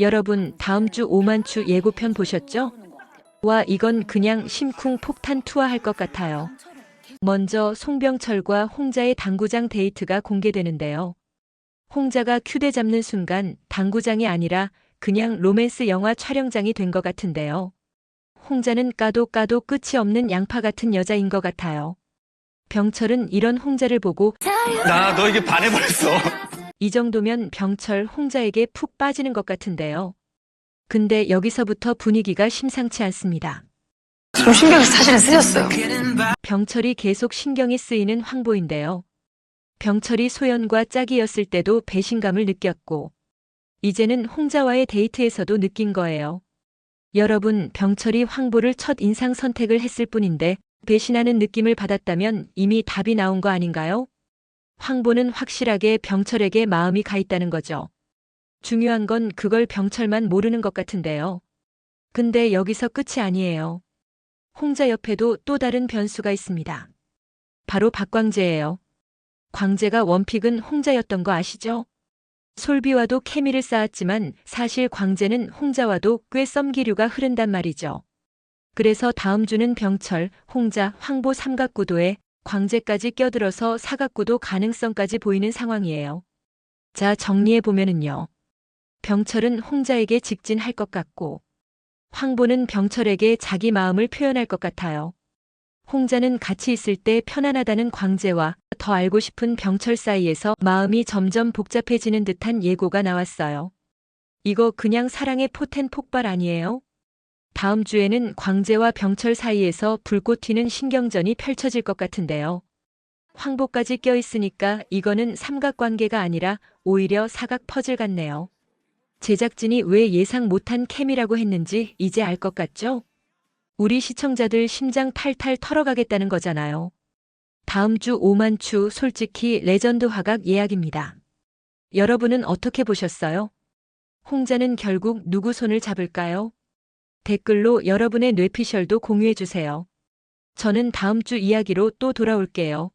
여러분 다음 주 오만추 예고편 보셨죠? 와 이건 그냥 심쿵 폭탄 투하할 것 같아요. 먼저 송병철과 홍자의 당구장 데이트가 공개되는데요. 홍자가 큐대 잡는 순간 당구장이 아니라 그냥 로맨스 영화 촬영장이 된 것 같은데요. 홍자는 까도 까도 끝이 없는 양파 같은 여자인 것 같아요. 병철은 이런 홍자를 보고 나 너에게 반해버렸어. 이 정도면 병철 홍자에게 푹 빠지는 것 같은데요. 근데 여기서부터 분위기가 심상치 않습니다. 좀 신경이 사실은 쓰였어요. 병철이 계속 신경이 쓰이는 황보인데요. 병철이 소연과 짝이었을 때도 배신감을 느꼈고, 이제는 홍자와의 데이트에서도 느낀 거예요. 여러분, 병철이 황보를 첫 인상 선택을 했을 뿐인데, 배신하는 느낌을 받았다면 이미 답이 나온 거 아닌가요? 황보는 확실하게 병철에게 마음이 가 있다는 거죠. 중요한 건 그걸 병철만 모르는 것 같은데요. 근데 여기서 끝이 아니에요. 홍자 옆에도 또 다른 변수가 있습니다. 바로 박광재예요. 광재가 원픽은 홍자였던 거 아시죠? 솔비와도 케미를 쌓았지만 사실 광재는 홍자와도 꽤 썸기류가 흐른단 말이죠. 그래서 다음 주는 병철, 홍자, 황보 삼각구도에 광재까지 껴들어서 사각구도 가능성까지 보이는 상황이에요. 자, 정리해 보면은요. 병철은 홍자에게 직진할 것 같고, 황보는 병철에게 자기 마음을 표현할 것 같아요. 홍자는 같이 있을 때 편안하다는 광재와 더 알고 싶은 병철 사이에서 마음이 점점 복잡해지는 듯한 예고가 나왔어요. 이거 그냥 사랑의 포텐 폭발 아니에요? 다음 주에는 광재와 병철 사이에서 불꽃 튀는 신경전이 펼쳐질 것 같은데요. 황보까지 껴있으니까 이거는 삼각관계가 아니라 오히려 사각 퍼즐 같네요. 제작진이 왜 예상 못한 케미라고 했는지 이제 알 것 같죠? 우리 시청자들 심장 탈탈 털어가겠다는 거잖아요. 다음 주 오만추 솔직히 레전드 화각 예약입니다. 여러분은 어떻게 보셨어요? 홍자는 결국 누구 손을 잡을까요? 댓글로 여러분의 뇌피셜도 공유해주세요. 저는 다음 주 이야기로 또 돌아올게요.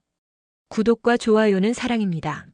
구독과 좋아요는 사랑입니다.